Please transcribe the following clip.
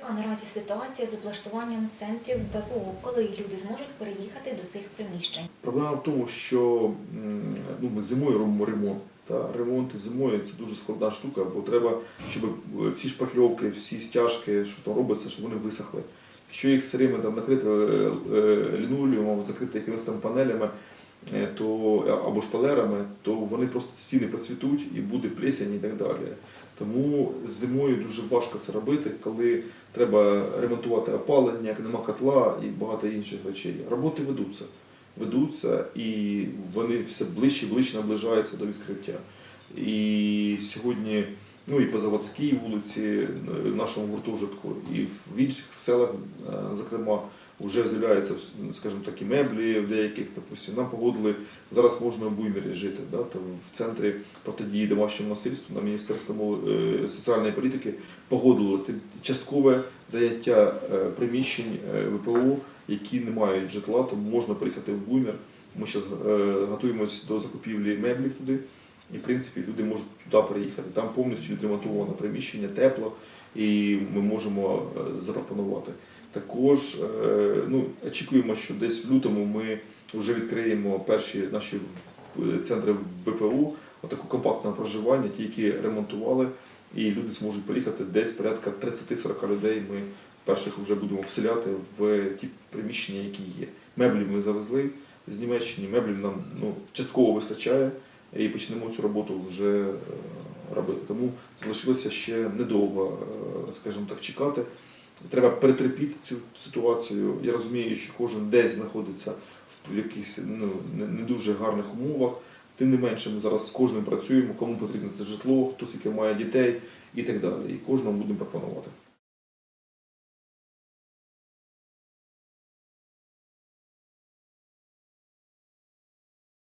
яка наразі ситуація з облаштуванням центрів ВПО, коли люди зможуть переїхати до цих приміщень? Проблема в тому, що ну, ми зимою робимо ремонт. Та ремонти зимою це дуже складна штука, бо треба, щоб всі шпакльовки, всі стяжки, що там робиться, щоб вони висохли. Якщо їх сирими там накрити е, е, лінолеумом, закрити якимись там панелями то, або шпалерами, то вони просто стіни процвітуть і буде плесень і так далі. Тому зимою дуже важко це робити, коли треба ремонтувати опалення, як нема котла і багато інших речей. Роботи ведуться ведуться, і вони все ближче і ближче наближаються до відкриття. І сьогодні, ну і по Заводській вулиці, е, нашому гуртожитку, і в інших в селах, е, зокрема, вже з'являються, скажімо так, і меблі в деяких, допустим, нам погодили, зараз можна в Буймірі жити, да, там в центрі протидії домашньому насильству на Міністерство е, соціальної політики погодило часткове заяття е, приміщень е, ВПО, які не мають житла, тому можна приїхати в Буймір. Ми зараз готуємось до закупівлі меблів туди. І, в принципі, люди можуть туди переїхати. Там повністю відремонтоване приміщення, тепло, і ми можемо запропонувати. Також е, ну, очікуємо, що десь в лютому ми вже відкриємо перші наші е, центри ВПУ, отаку компактне проживання, ті, які ремонтували, і люди зможуть приїхати десь порядка 30-40 людей. Ми перших вже будемо вселяти в ті приміщення, які є. Меблів ми завезли з Німеччини, меблів нам ну, частково вистачає і почнемо цю роботу вже е, робити. Тому залишилося ще недовго, скажімо так, чекати. Треба перетерпіти цю ситуацію. Я розумію, що кожен десь знаходиться в якихось ну, не- дуже гарних умовах. Тим не менше, ми зараз з кожним працюємо, кому потрібно це житло, хтось яке має дітей і так далі. І кожному будемо пропонувати.